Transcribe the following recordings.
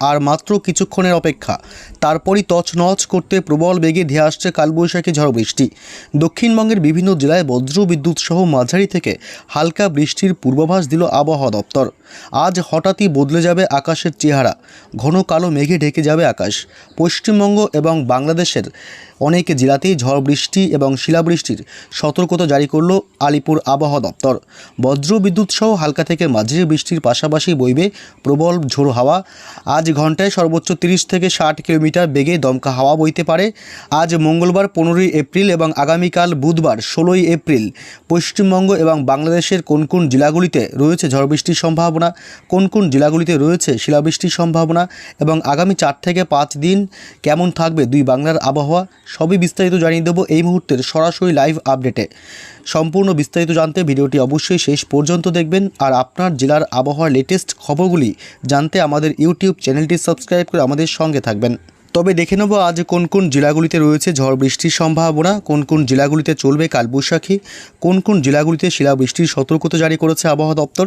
আর মাত্র কিছুক্ষণের অপেক্ষা। তারপরই তছনছ করতে প্রবল বেগে ধেয়ে আসছে কালবৈশাখী ঝড় বৃষ্টি। দক্ষিণবঙ্গের বিভিন্ন জেলায় বজ্র বিদ্যুৎ সহ মাঝারি থেকে হালকা বৃষ্টির পূর্বাভাস দিল আবহাওয়া দপ্তর। আজ হঠাৎই বদলে যাবে আকাশের চেহারা। ঘন কালো মেঘে ঢেকে যাবে আকাশ। পশ্চিমবঙ্গ এবং বাংলাদেশের অনেক জেলাতেই ঝড় বৃষ্টি এবং শিলাবৃষ্টির সতর্কতা জারি করল আলিপুর আবহাওয়া দপ্তর। বজ্র বিদ্যুৎ সহ হালকা থেকে মাঝারি বৃষ্টির পাশাপাশি বইবে প্রবল ঝোড়ো হাওয়া। আজ ঘন্টায় সর্বোচ্চ তিরিশ থেকে ষাট কিলোমিটার বেগে দমকা হাওয়া বইতে পারে। আজ মঙ্গলবার পনেরোই এপ্রিল এবং আগামীকাল বুধবার ষোলোই এপ্রিল। পশ্চিমবঙ্গ এবং বাংলাদেশের কোন কোন জেলাগুলিতে রয়েছে ঝড় বৃষ্টির সম্ভাবনা, কোন কোন জেলাগুলিতে রয়েছে শিলাবৃষ্টির সম্ভাবনা এবং আগামী চার থেকে পাঁচ দিন কেমন থাকবে দুই বাংলার আবহাওয়া, সবই বিস্তারিত জানিয়ে দেবো এই মুহূর্তের সরাসরি লাইভ আপডেটে। সম্পূর্ণ বিস্তারিত জানতে ভিডিওটি অবশ্যই শেষ পর্যন্ত দেখবেন। আর আপনার জেলার আবহাওয়ার লেটেস্ট খবরগুলি জানতে আমাদের ইউটিউব চ্যানেলটি সাবস্ক্রাইব করে আমাদের সঙ্গে থাকবেন। তবে দেখে নেব আজ কোন কোন জেলাগুলিতে রয়েছে ঝড় বৃষ্টির সম্ভাবনা, কোন কোন জেলাগুলিতে চলবে কালবৈশাখী, কোন কোন জেলাগুলিতে শিলাবৃষ্টির সতর্কতা জারি করেছে আবহাওয়া দপ্তর।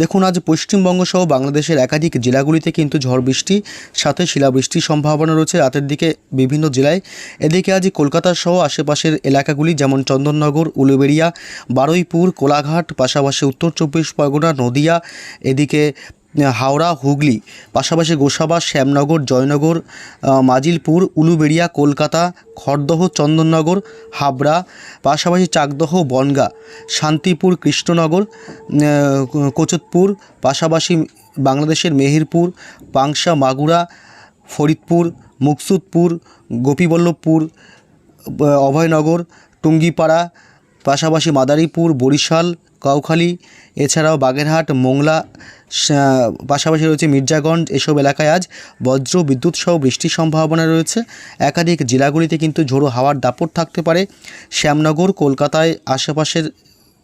দেখুন, আজ পশ্চিমবঙ্গ সহ বাংলাদেশের একাধিক জেলাগুলিতে কিন্তু ঝড় বৃষ্টি সাথে শিলাবৃষ্টির সম্ভাবনা রয়েছে। রাতের দিকে বিভিন্ন জেলায়, এদিকে আজ কলকাতা সহ আশেপাশের এলাকাগুলি যেমন চন্দননগর, উলুবেড়িয়া, বারুইপুর, কোলাঘাট, পাশাপাশি উত্তর চব্বিশ পরগনা, নদিয়া, এদিকে হাওড়া, হুগলি, পাশাপাশি গোসাবা, শ্যামনগর, জয়নগর মাজিলপুর, উলুবেড়িয়া, কলকাতা, খড়দহ, চন্দননগর, হাবড়া, পাশাপাশি চাকদহ, বনগা, শান্তিপুর, কৃষ্ণনগর কোচতপুর, পাশাপাশি বাংলাদেশের মেহেরপুর, পাংশা, মাগুরা, ফরিদপুর, মুকসুদপুর, গোপীবল্লভপুর অভয়নগর, টুঙ্গিপাড়া, পাশাপাশি মাদারীপুর, বরিশাল কাউখালী, এছাড়াও বাগেরহাট, মোংলা পাশাপাশি রয়েছে মির্জাগঞ্জ, এসব এলাকায় আজ বজ্র, বিদ্যুৎ সহ বৃষ্টির সম্ভাবনা রয়েছে। একাধিক জেলাগুলিতে কিন্তু ঝোড়ো হাওয়ার দাপট থাকতে পারে। শ্যামনগর, কলকাতায় আশেপাশের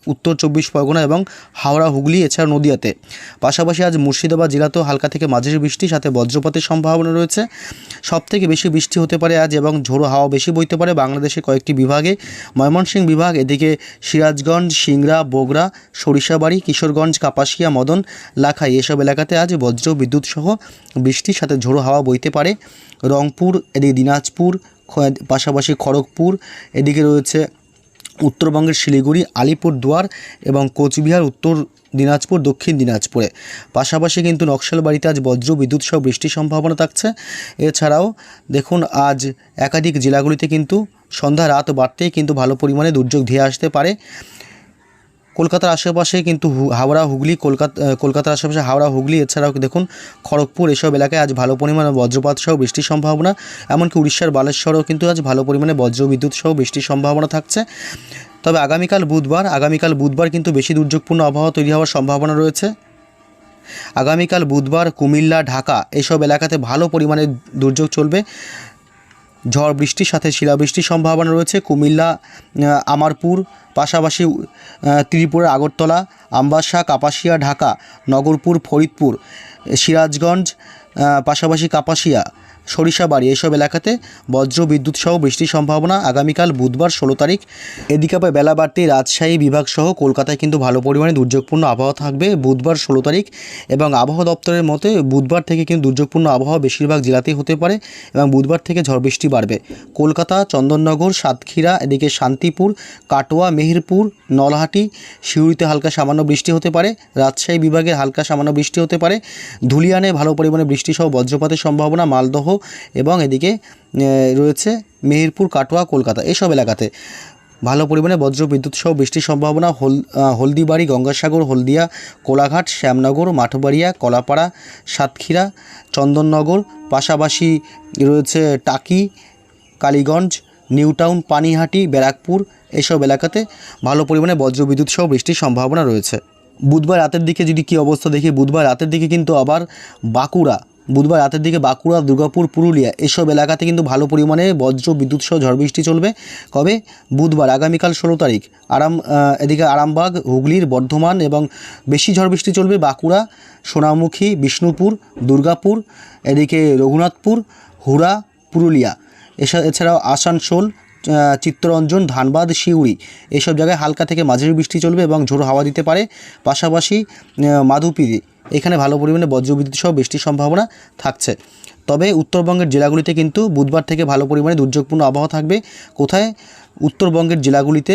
উত্তর চব্বিশ পরগনা এবং হাওড়া, হুগলি, এছাড়া নদিয়াতে। পাশাপাশি আজ মুর্শিদাবাদ জেলাতেও হালকা থেকে মাঝারি বৃষ্টি, সাথে বজ্রপাতের সম্ভাবনা রয়েছে। সব থেকে বেশি বৃষ্টি হতে পারে আজ এবং ঝোড়ো হাওয়া বেশি বইতে পারে বাংলাদেশের কয়েকটি বিভাগে। ময়মনসিংহ বিভাগ, এদিকে সিরাজগঞ্জ, সিংড়া, বগুড়া, সরিষাবাড়ি, কিশোরগঞ্জ, কাপাসিয়া, মদন, লাখাই এসব এলাকাতে আজ বজ্র বিদ্যুৎ সহ বৃষ্টির সাথে ঝোড়ো হাওয়া বইতে পারে। রংপুর, এদিকে দিনাজপুর পাশাপাশি খড়গপুর, এদিকে রয়েছে উত্তরবঙ্গের শিলিগুড়ি আলিপুরদুয়ার এবং কোচবিহার, উত্তর দিনাজপুর, দক্ষিণ দিনাজপুরে। পাশাপাশি কিন্তু নকশালবাড়িতে আজ বজ্র বিদ্যুৎ সহ বৃষ্টির সম্ভাবনা থাকছে। এছাড়াও দেখুন, আজ একাধিক জেলাগুলিতে কিন্তু সন্ধ্যা রাত বাড়তেই কিন্তু ভালো পরিমাণে দুর্যোগ ধেয়ে আসতে পারে। কলকাতার আশেপাশে কিন্তু হাওড়া, হুগলি, কলকাতা কলকাতার আশেপাশে হাওড়া, হুগলি, এছাড়াও দেখুন খড়গপুর, এসব এলাকায় আজ ভালো পরিমাণে বজ্রপাত সহ বৃষ্টির সম্ভাবনা। এমনকি উড়িষ্যার বালেশ্বরেও কিন্তু আজ ভালো পরিমাণে বজ্র বিদ্যুৎ সহ বৃষ্টির সম্ভাবনা থাকছে। তবে আগামীকাল বুধবার আগামীকাল বুধবার কিন্তু বেশি দুর্যোগপূর্ণ আবহাওয়া তৈরি হওয়ার সম্ভাবনা রয়েছে। আগামীকাল বুধবার কুমিল্লা, ঢাকা এসব এলাকাতে ভালো পরিমাণে দুর্যোগ চলবে। ঝড় বৃষ্টির সাথে শিলাবৃষ্টির সম্ভাবনা রয়েছে। কুমিল্লা আমারপুর, পাশাপাশি ত্রিপুরের আগরতলা, আমবাসা, কাপাসিয়া, ঢাকা, নগরপুর, ফরিদপুর, সিরাজগঞ্জ পাশাপাশি কাপাসিয়া। সরিষাবাড়ি এসব এলাকাতে বজ্র বিদ্যুৎ সহ বৃষ্টির সম্ভাবনা আগামীকাল বুধবার ষোলো তারিখ। এদিকে আবার বেলা বাড়তেই রাজশাহী বিভাগ সহ কলকাতায় কিন্তু ভালো পরিমাণে দুর্যোগপূর্ণ আবহাওয়া থাকবে বুধবার ষোলো তারিখ এবং আবহাওয়া দপ্তরের মতে বুধবার থেকে কিন্তু দুর্যোগপূর্ণ আবহাওয়া বেশিরভাগ জেলাতেই হতে পারে এবং বুধবার থেকে ঝড় বৃষ্টি বাড়বে। কলকাতা, চন্দননগর, সাতক্ষীরা, এদিকে শান্তিপুর, কাটোয়া, মেহেরপুর, নলহাটি, সিউড়িতে হালকা সামান্য বৃষ্টি হতে পারে। রাজশাহী বিভাগে হালকা সামান্য বৃষ্টি হতে পারে। ধুলিয়ানে ভালো পরিমাণে বৃষ্টি সহ বজ্রপাতের সম্ভাবনা। মালদহ এবং এদিকে রয়েছে মেহেরপুর, কাটোয়া, কলকাতা এসব এলাকাতে। ভালো পরিমাণে বজ্র বিদ্যুৎ সহ বৃষ্টির সম্ভাবনা হল হলদিবাড়ি, গঙ্গাসাগর, হলদিয়া, কোলাঘাট, শ্যামনগর, মাঠবাড়িয়া, কলাপাড়া, সাতক্ষীরা, চন্দননগর, পাশাপাশি রয়েছে টাকি, কালীগঞ্জ, নিউটাউন, পানিহাটি, ব্যারাকপুর এসব এলাকাতে ভালো পরিমাণে বজ্র বিদ্যুৎ সহ বৃষ্টির সম্ভাবনা রয়েছে। বুধবার রাতের দিকে যদি কী অবস্থা দেখি, বুধবার রাতের দিকে কিন্তু আবার বাঁকুড়া বুধবার রাতের দিকে বাঁকুড়া, দুর্গাপুর, পুরুলিয়া এসব এলাকাতে কিন্তু ভালো পরিমাণে বজ্র বিদ্যুৎ সহ ঝড় বৃষ্টি চলবে। কবে? বুধবার, আগামীকাল ষোলো তারিখ। আরাম এদিকে আরামবাগ, হুগলির, বর্ধমান এবং বেশি ঝড় বৃষ্টি চলবে বাঁকুড়া, সোনামুখী, বিষ্ণুপুর, দুর্গাপুর, এদিকে রঘুনাথপুর, হুড়া, পুরুলিয়া। এছা- এছাড়াও আসানসোল চিত্তরঞ্জন, ধানবাদ শিউড়ি এসব জায়গায় হালকা থেকে মাঝারি বৃষ্টি চলবে এবং ঝোড়ো হাওয়া দিতে পারে। পাশাপাশি মাধুপিরি এখানে ভালো পরিমাণে বজ্রবিদ্যুৎ সহ বৃষ্টির সম্ভাবনা থাকছে। তবে উত্তরবঙ্গের জেলাগুলিতে কিন্তু বুধবার থেকে ভালো পরিমাণে দুর্যোগপূর্ণ আবহাওয়া থাকবে। কোথায়? উত্তরবঙ্গের জেলাগুলিতে,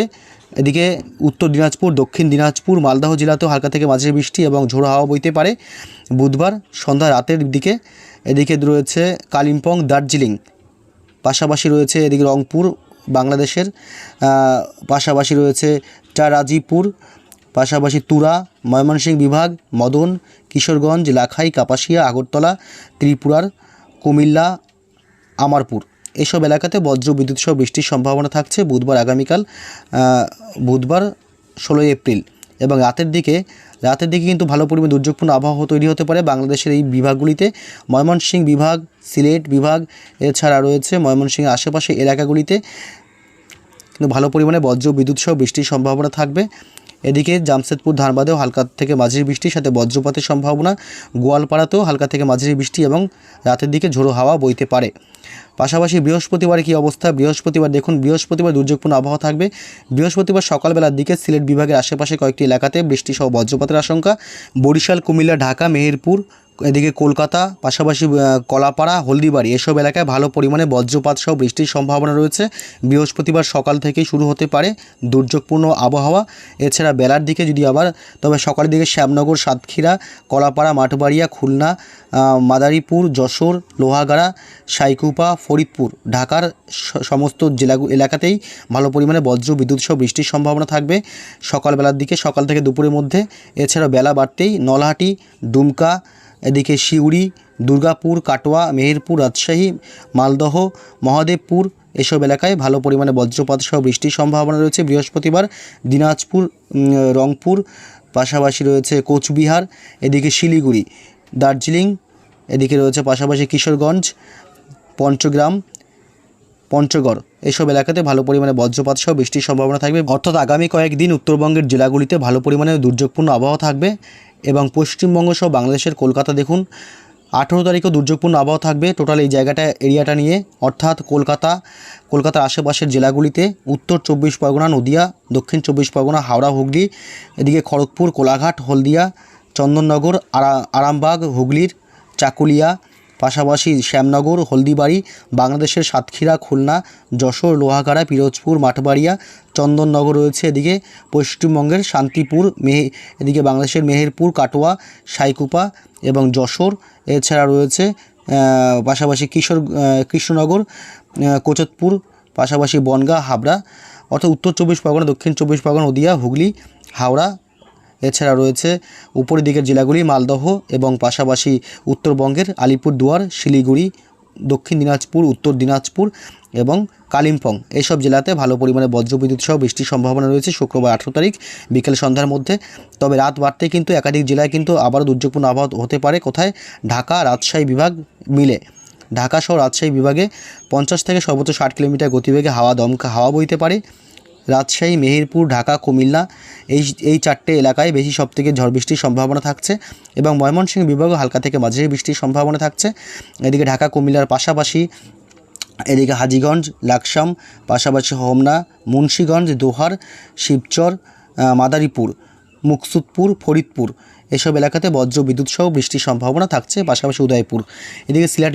এদিকে উত্তর দিনাজপুর, দক্ষিণ দিনাজপুর, মালদহ জেলাতেও হালকা থেকে মাঝে বৃষ্টি এবং ঝোড়ো হাওয়া বইতে পারে। বুধবার সন্ধ্যা রাতের দিকে এদিকে রয়েছে কালিম্পং, দার্জিলিং, পাশাপাশি রয়েছে এদিকে রংপুর, বাংলাদেশের পাশাপাশি রয়েছে চারাজিপুর পাশাপাশি তুরা, ময়মনসিংহ বিভাগ, মদন, কিশোরগঞ্জ, লাখাই, কাপাসিয়া, আগরতলা, ত্রিপুরার কুমিল্লা, আমারপুর। এসব এলাকাতে বজ্র বিদ্যুৎ সহ বৃষ্টির সম্ভাবনা থাকছে বুধবার আগামীকাল বুধবার ষোলোই এপ্রিল। এবং রাতের দিকে রাতের দিকে কিন্তু ভালো পরিমাণে দুর্যোগপূর্ণ আবহাওয়া তৈরি হতে পারে বাংলাদেশের এই বিভাগগুলিতে। ময়মনসিংহ বিভাগ, সিলেট বিভাগ, এছাড়া রয়েছে ময়মনসিংহের আশেপাশে এলাকাগুলিতে। কিন্তু ভালো পরিমাণে বজ্র বিদ্যুৎ সহ বৃষ্টির সম্ভাবনা থাকবে। এদিকে জামশেদপুর ধানবাদেও হালকা থেকে মাঝির বৃষ্টির সাথে বজ্রপাতের সম্ভাবনা। গোয়ালপাড়াতেও হালকা থেকে মাঝির বৃষ্টি এবং রাতের দিকে ঝোড়ো হাওয়া বইতে পারে। পাশাপাশি বৃহস্পতিবার কী অবস্থা? বৃহস্পতিবার দেখুন, বৃহস্পতিবার দুর্যোগপূর্ণ আবহাওয়া থাকবে। বৃহস্পতিবার সকালবেলার দিকে সিলেট বিভাগের আশেপাশে কয়েকটি এলাকাতে বৃষ্টি সহ বজ্রপাতের আশঙ্কা। বরিশাল, কুমিল্লা, ঢাকা, মেহেরপুর এদিকে কলকাতা, পাশাপাশি কলাপাড়া, হলদিবাড়ি, এসব এলাকায় ভালো পরিমাণে বজ্রপাত সহ বৃষ্টির সম্ভাবনা রয়েছে। বৃহস্পতিবার সকাল থেকেই শুরু হতে পারে দুর্যোগপূর্ণ আবহাওয়া। এছাড়া বেলার দিকে যদি আবার, তবে সকালের দিকে শ্যামনগর, সাতক্ষীরা, কলাপাড়া, মাঠবাড়িয়া, খুলনা মাদারীপুর, যশোর, লোহাগাড়া, সাইকুপা, ফরিদপুর, ঢাকার সমস্ত জেলা এলাকাতেই ভালো পরিমাণে বজ্র, বিদ্যুৎ সহ বৃষ্টির সম্ভাবনা থাকবে। সকালবেলার দিকে সকাল থেকে দুপুরের মধ্যে। এছাড়া বেলা বাড়তেই নলহাটি ডুমকা এদিকে সিউড়ি, দুর্গাপুর, কাটোয়া, মেহেরপুর, রাজশাহী, মালদহ, মহাদেবপুর এসব এলাকায় ভালো পরিমাণে বজ্রপাত সহ বৃষ্টির সম্ভাবনা রয়েছে। বৃহস্পতিবার দিনাজপুর রংপুর, পাশাপাশি রয়েছে কোচবিহার, এদিকে শিলিগুড়ি, দার্জিলিং, এদিকে রয়েছে পাশাপাশি কিশোরগঞ্জ, পঞ্চগ্রাম পঞ্চগড়। এসব এলাকাতে ভালো পরিমাণে বজ্রপাত সহ বৃষ্টির সম্ভাবনা থাকবে। অর্থাৎ আগামী কয়েকদিন উত্তরবঙ্গের জেলাগুলিতে ভালো পরিমাণে দুর্যোগপূর্ণ আবহাওয়া থাকবে এবং পশ্চিমবঙ্গ সহ বাংলাদেশের কলকাতা দেখুন, আঠেরো তারিখও দুর্যোগপূর্ণ আবহাওয়া থাকবে। টোটাল এই জায়গাটা, এরিয়াটা নিয়ে, অর্থাৎ কলকাতা, কলকাতার আশেপাশের জেলাগুলিতে উত্তর চব্বিশ পরগনা, নদিয়া, দক্ষিণ চব্বিশ পরগনা, হাওড়া, হুগলি, এদিকে খড়গপুর, কোলাঘাট, হলদিয়া, চন্দননগর, আরা, আরামবাগ, হুগলির, চাকুলিয়া পাশাপাশি শ্যামনগর, হলদিবাড়ি, বাংলাদেশের সাতক্ষীরা, খুলনা, যশোর, লোহাগাড়া, পিরোজপুর, মাঠবাড়িয়া, চন্দননগর রয়েছে এদিকে। পশ্চিমবঙ্গের শান্তিপুর, মেহে, এদিকে বাংলাদেশের মেহেরপুর, কাটোয়া, সাইকুপা এবং যশোর এছাড়া রয়েছে পাশাপাশি কিশোর কৃষ্ণনগর কোচতপুর, পাশাপাশি বনগাঁ, হাবড়া, অর্থাৎ উত্তর চব্বিশ পরগনা, দক্ষিণ চব্বিশ পরগনা, নদিয়া, হুগলি, হাওড়া এছাড়া রয়েছে উপরের দিকের জেলাগুলি মালদহ এবং পাশাপাশি উত্তরবঙ্গের আলিপুরদুয়ার, শিলিগুড়ি, দক্ষিণ দিনাজপুর, উত্তর দিনাজপুর এবং কালিম্পং। এইসব জেলাতে ভালো পরিমাণে বজ্রবিদ্যুৎ সহ বৃষ্টির সম্ভাবনা রয়েছে শুক্রবার আঠেরো তারিখ বিকেল সন্ধ্যার মধ্যে। তবে রাত বাড়তে কিন্তু একাধিক জেলায় কিন্তু আবারও দুর্যোগপূর্ণ আবহাওয়া হতে পারে। কোথায়? ঢাকা, রাজশাহী বিভাগ মিলে। ঢাকা সহ রাজশাহী বিভাগে পঞ্চাশ থেকে সর্বোচ্চ ষাট কিলোমিটার গতিবেগে হাওয়া দমকা হাওয়া বইতে পারে। রাজশাহী, মেহেরপুর, ঢাকা, কুমিল্লা এই এই চারটে এলাকায় বেশি সবথেকে ঝড় বৃষ্টির সম্ভাবনা থাকছে এবং ময়মনসিংহ বিভাগও হালকা থেকে মাঝারি বৃষ্টির সম্ভাবনা থাকছে। এদিকে ঢাকা, কুমিল্লার পাশাপাশি এদিকে হাজিগঞ্জ, লাকসাম, পাশাপাশি হোমনা, মুন্সীগঞ্জ, দোহার, শিবচর মাদারীপুর, মুকসুদপুর, ফরিদপুর। এসব এলাকাতে বজ্র বিদ্যুৎ সহ বৃষ্টির সম্ভাবনা থাকছে, পাশাপাশি উদয়পুর। এদিকে সিলেট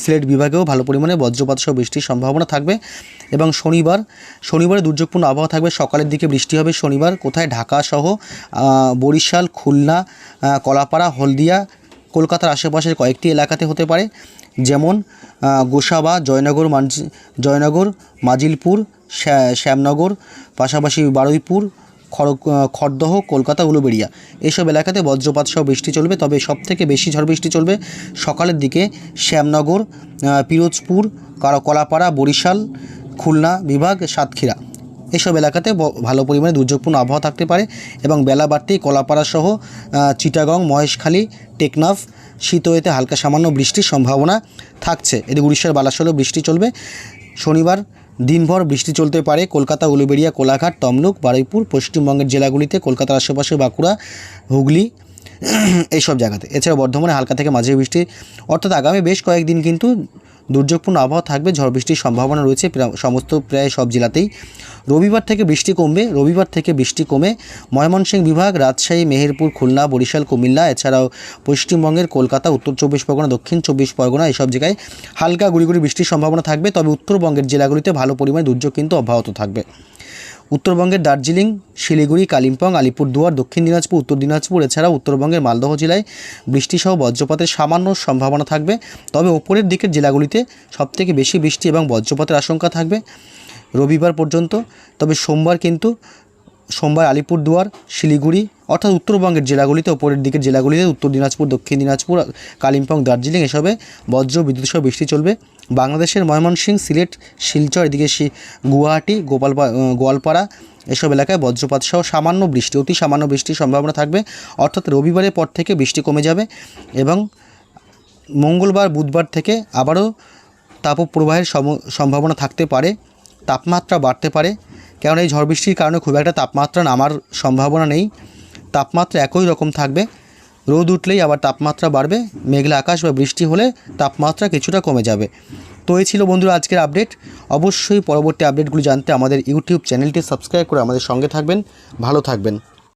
সিলেট বিভাগেও ভালো পরিমাণে বজ্রপাত সহ বৃষ্টির সম্ভাবনা থাকবে এবং শনিবার, শনিবারে দুর্যোগপূর্ণ আবহাওয়া থাকবে, সকালের দিকে বৃষ্টি হবে। শনিবার কোথায়? ঢাকা সহ বরিশাল, খুলনা কলাপাড়া, হলদিয়া, কলকাতার আশেপাশের কয়েকটি এলাকাতে হতে পারে। যেমন গোসাবা, জয়নগর জয়নগর, মাজিলপুর, শ্যা- শ্যামনগর, পাশাপাশি বারুইপুর খড়গ খড়দহ কলকাতা উলুবেড়িয়া। এইসব এলাকাতে বজ্রপাত সহ বৃষ্টি চলবে তবে সবথেকে বেশি ঝড় বৃষ্টি চলবে সকালের দিকে শ্যামনগর পিরোজপুর কলাপাড়া বরিশাল খুলনা বিভাগ সাতক্ষীরা। এসব এলাকাতে ভালো পরিমাণে দুর্যোগপূর্ণ আবহাওয়া থাকতে পারে এবং বেলা বাড়তেই কলাপাড়া সহ আহ, চিটাগং মহেশখালী টেকনাফ শীতওয়েতে হালকা সামান্য বৃষ্টির সম্ভাবনা থাকছে। এদিকে উড়িষ্যার বালাসলেও বৃষ্টি চলবে। শনিবার দিনভর বৃষ্টি চলতে পারে। কলকাতা, উলুবেড়িয়া, কোলাঘাট, তমলুক, বারুইপুর, পশ্চিমবঙ্গের জেলাগুলিতে কলকাতার আশেপাশে বাঁকুড়া, হুগলি, এইসব জায়গাতে। এছাড়া বর্ধমানে হালকা থেকে মাঝে বৃষ্টি। অর্থাৎ আগামী বেশ কয়েকদিন কিন্তু দুর্যোগপূর্ণ আবহাওয়া থাকবে, ঝড় বৃষ্টির সম্ভাবনা রয়েছে সমস্ত প্রায় সব জেলাতেই। রবিবার থেকে বৃষ্টি কমবে, রবিবার থেকে বৃষ্টি কমে। ময়মনসিংহ বিভাগ, রাজশাহী, মেহেরপুর, খুলনা, বরিশাল, কুমিল্লা, এছাড়াও পশ্চিমবঙ্গের কলকাতা, উত্তর চব্বিশ পরগনা, দক্ষিণ চব্বিশ পরগনা এসব জায়গায় হালকা গুড়িগুড়ি বৃষ্টির সম্ভাবনা থাকবে। তবে উত্তরবঙ্গের জেলাগুলিতে ভালো পরিমাণে দুর্যোগ কিন্তু অব্যাহত থাকবে। উত্তরবঙ্গের দার্জিলিং, শিলিগুড়ি, কালিম্পং, আলিপুরদুয়ার, দক্ষিণ দিনাজপুর, উত্তর দিনাজপুর, এছাড়া উত্তরবঙ্গের মালদহ জেলায় বৃষ্টিসহ বজ্রপাতের সামান্য সম্ভাবনা থাকবে। তবে ওপরের দিকের জেলাগুলিতে সবথেকে বেশি বৃষ্টি এবং বজ্রপাতের আশঙ্কা থাকবে রবিবার পর্যন্ত। তবে সোমবার কিন্তু সোমবার আলিপুরদুয়ার, শিলিগুড়ি, অর্থাৎ উত্তরবঙ্গের জেলাগুলিতে, ওপরের দিকের জেলাগুলিতে, উত্তর দিনাজপুর, দক্ষিণ দিনাজপুর, কালিম্পং, দার্জিলিং, এসবে বজ্র বিদ্যুৎ সহ বৃষ্টি চলবে। বাংলাদেশের ময়মনসিংহ সিলেট, শিলচর, এদিকে গুয়াহাটি গোপালপা গোয়ালপাড়া এসব এলাকায় বজ্রপাত সহ সামান্য বৃষ্টি, অতি সামান্য বৃষ্টির সম্ভাবনা থাকবে। অর্থাৎ রবিবারের পর থেকে বৃষ্টি কমে যাবে এবং মঙ্গলবার, বুধবার থেকে আবারও তাপপ্রবাহের সম- সম্ভাবনা থাকতে পারে। তাপমাত্রা বাড়তে পারে। কারণ এই ঝড় বৃষ্টির কারণে খুব একটা তাপমাত্রা নামার সম্ভাবনা নেই। তাপমাত্রা একই রকম থাকবে। রোদ উঠলেই আবার তাপমাত্রা বাড়বে, মেঘলা আকাশ বা বৃষ্টি হলে তাপমাত্রা কিছুটা কমে যাবে। তো এই ছিল বন্ধুরা আজকের আপডেট। অবশ্যই পরবর্তী আপডেটগুলি জানতে আমাদের ইউটিউব চ্যানেলটি সাবস্ক্রাইব করে আমাদের সঙ্গে থাকবেন। ভালো থাকবেন।